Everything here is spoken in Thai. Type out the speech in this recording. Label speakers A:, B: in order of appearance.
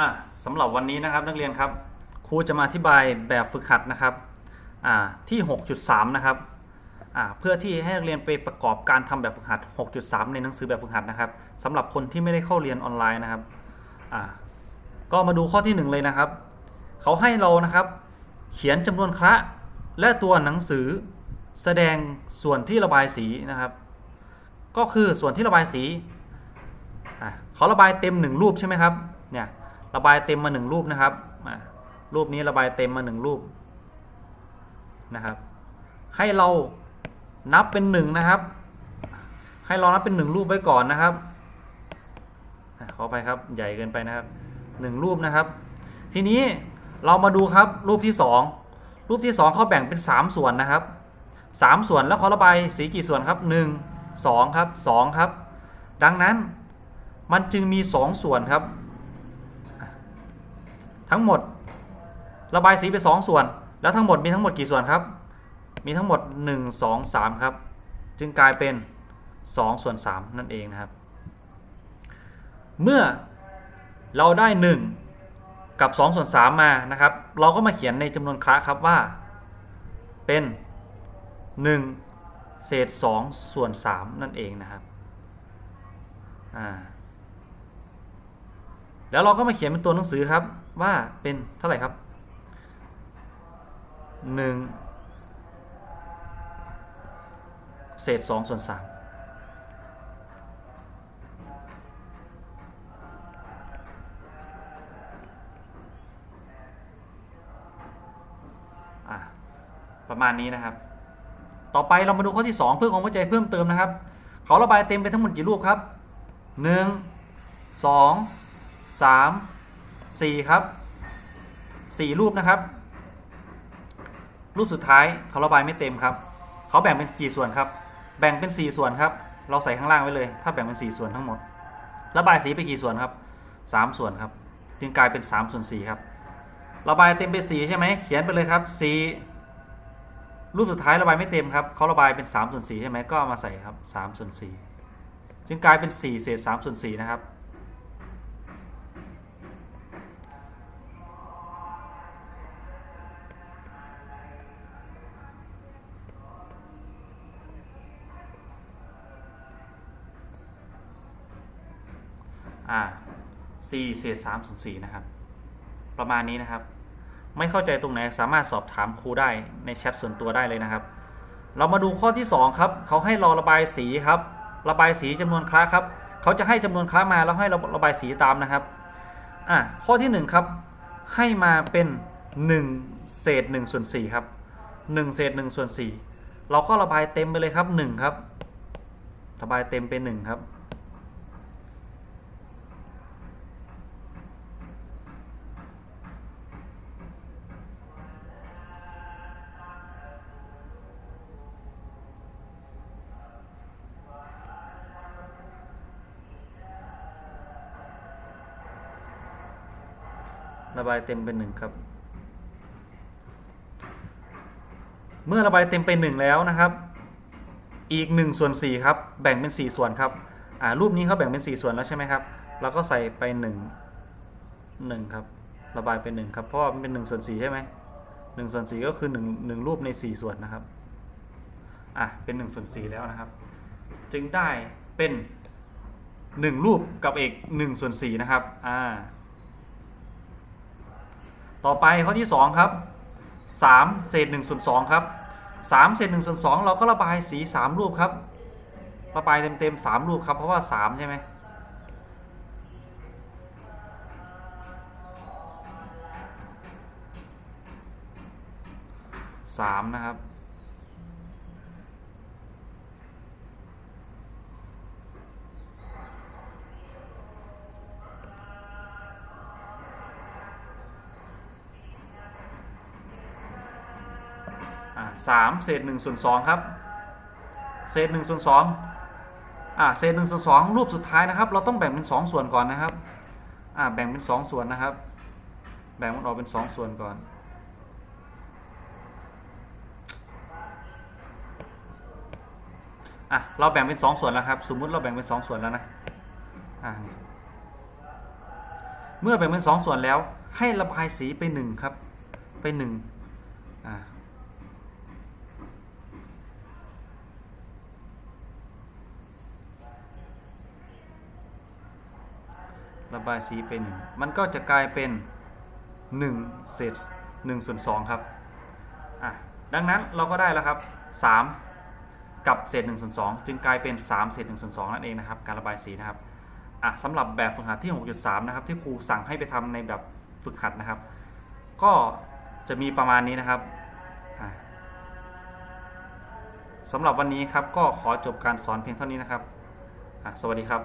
A: อะสำหรับวันนี้นะครับนักเรียนครับครูจะมาอธิบายแบบฝึกหัดนะครับอ่าที่ 6.3 นะครับอ่าเพื่อที่ให้นักเรียนไปประกอบการทำแบบฝึกหัด 6.3 ในหนังสือแบบฝึกหัดนะครับสำหรับคนที่ไม่ได้เข้าเรียนออนไลน์นะครับอ่าก็มาดูข้อที่ 1 เลยนะครับ เขาให้เรานะครับ เขียนจำนวนคระและตัวหนังสือแสดงส่วนที่ระบายสีนะครับ ก็คือส่วนที่ระบายสีเขาระบายเต็มหนึ่งรูปใช่ไหมครับเนี่ย ระบายเต็มมาหนึ่งรูปนะครับรูปนี้ระบายเต็มมาหนึ่งรูปนะครับ ให้เรานับเป็นหนึ่งนะครับ ให้เรานับเป็นหนึ่งรูปไว้ก่อนนะครับขอไปครับใหญ่เกินไปนะครับหนึ่งรูปนะครับ ทีนี้เรามาดูครับรูปที่สองรูปที่สองเขาแบ่งเป็นสามส่วนนะครับสามส่วนแล้วเขาระบายสีกี่ส่วนครับหนึ่งสองครับสองครับ ดังนั้นมันจึงมีสองส่วนครับ ทั้งหมด ระบายสีไปสองส่วน แล้วทั้งหมดมีทั้งหมดกี่ส่วนครับ มีทั้งหมด 1 2 3 ครับ จึงกลายเป็น 2 ส่วน 3 นั่นเองนะครับ เมื่อเราได้ 1 กับ 2 ส่วน 3 มานะครับ เราก็มาเขียนในจำนวนคระครับว่า เป็น 1 เศษ 2 ส่วน 3 นั่นเองนะครับอ่า แล้วเราก็มาเขียนเป็นตัวหนังสือครับว่าเป็นเท่าไหร่ครับ 1 เศษ2ส่วน3ประมาณนี้นะครับ ต่อไปเรามาดูข้อที่ 2 เพื่อความเข้าใจเพิ่มเติมนะครับ เขาระบายเต็มไปทั้งหมดกี่รูปครับ 1 2 3 4 ครับ 4 รูปนะครับ รูปสุดท้ายเขาระบายไม่เต็มครับเขาแบ่งเป็นกี่ส่วนครับ แบ่งเป็น 4 ส่วนครับ เราใส่ข้างล่างไว้เลย ถ้าแบ่งเป็น 4 ส่วนทั้งหมด ระบายสีไปกี่ส่วนครับ 3 ส่วนครับ จึงกลายเป็น 3 ส่วน4ครับ ระบายเต็มเป็น4ใช่ไหมเขียนไปเลยครับ 4 รูปสุดท้ายระบายไม่เต็มครับเขาระบายเป็น3ส่วน4ใช่ไหมก็เอามาใส่ครับ3ส่วน4จึงกลายเป็น4เศษ3ส่วน4นะครับ อ่า4เศษ3ส่วน4นะครับ ประมาณนี้นะครับ ไม่เข้าใจตรงไหนสามารถสอบถามครูได้ในแชทส่วนตัวได้เลยนะครับ เรามาดูข้อที่ 2 ครับ เขาให้เราระบายสีครับ ระบายสีจำนวนครั้งครับ เขาจะให้จำนวนครั้งมาแล้วให้เราระบายสีตามนะครับ อะข้อที่ 1 ครับ ให้มาเป็น 1 เศษ1ส่วน4ครับ 1 เศษ1ส่วน4เราก็ระบายเต็มไปเลยครับ1ครับ ระบายเต็มเป็น1ครับ ระบายเต็มเป็นหนึ่งครับ เมื่อระบายเต็มเป็นหนึ่งแล้วนะครับ อีก1ส่วน4ครับ แบ่งเป็น 4 ส่วนครับอ่ารูปนี้เขาแบ่งเป็น 4 ส่วนแล้วใช่ไหมครับเราก็ใส่ไป1 1ครับ ระบายเป็น1ครับ เพราะมันเป็น1ส่วน4ใช่ไหม1ส่วน4ก็คือ1 1รูปใน 4 ส่วนนะครับอะเป็น1ส่วน4แล้วนะครับ จึงได้เป็น 1 รูปกับเอก1ส่วน4นะครับอ่า ต่อไปข้อที่ 2 ครับ 3 เศษ1ส่วน2ครับ 3 เศษ1ส่วน2เราก็ระบายสี 3 รูปครับ ระบายเต็มๆ3รูปครับ เพราะว่า 3 ใช่ไหมสามนะครับ อ่าสามเศษหนึ่งส่วนสองครับ เศษหนึ่งส่วนสองอ่าเศษหนึ่งส่วนสองรูปสุดท้ายนะครับ เราต้องแบ่งเป็นสองส่วนก่อนนะครับอ่าแบ่งเป็นสองส่วนนะครับ แบ่งมันออกเป็นสองส่วนก่อนอะเราแบ่งเป็นสองส่วนแล้วครับ สมมุติเราแบ่งเป็นสองส่วนแล้วนะอ่านี่เมื่อแบ่งเป็น 2 ส่วนแล้วให้ระบายสีไป1ครับ ไป1อ่า ระบายสีไป1มันก็จะกลายเป็น1เศษ1ส่วน2ครับอะดังนั้นเราก็ได้แล้วครับ 3 กับเศษ1ส่วน2จึงกลายเป็น 3 เศษ1ส่วน2นั่นเองนะครับ การระบายสีนะครับอะสำหรับแบบฝึกหัดที่ 6.3 นะครับ ที่ครูสั่งให้ไปทำในแบบฝึกหัดนะครับ ก็จะมีประมาณนี้นะครับสำหรับวันนี้ครับก็ขอจบการสอนเพียงเท่านี้นะครับ สวัสดีครับ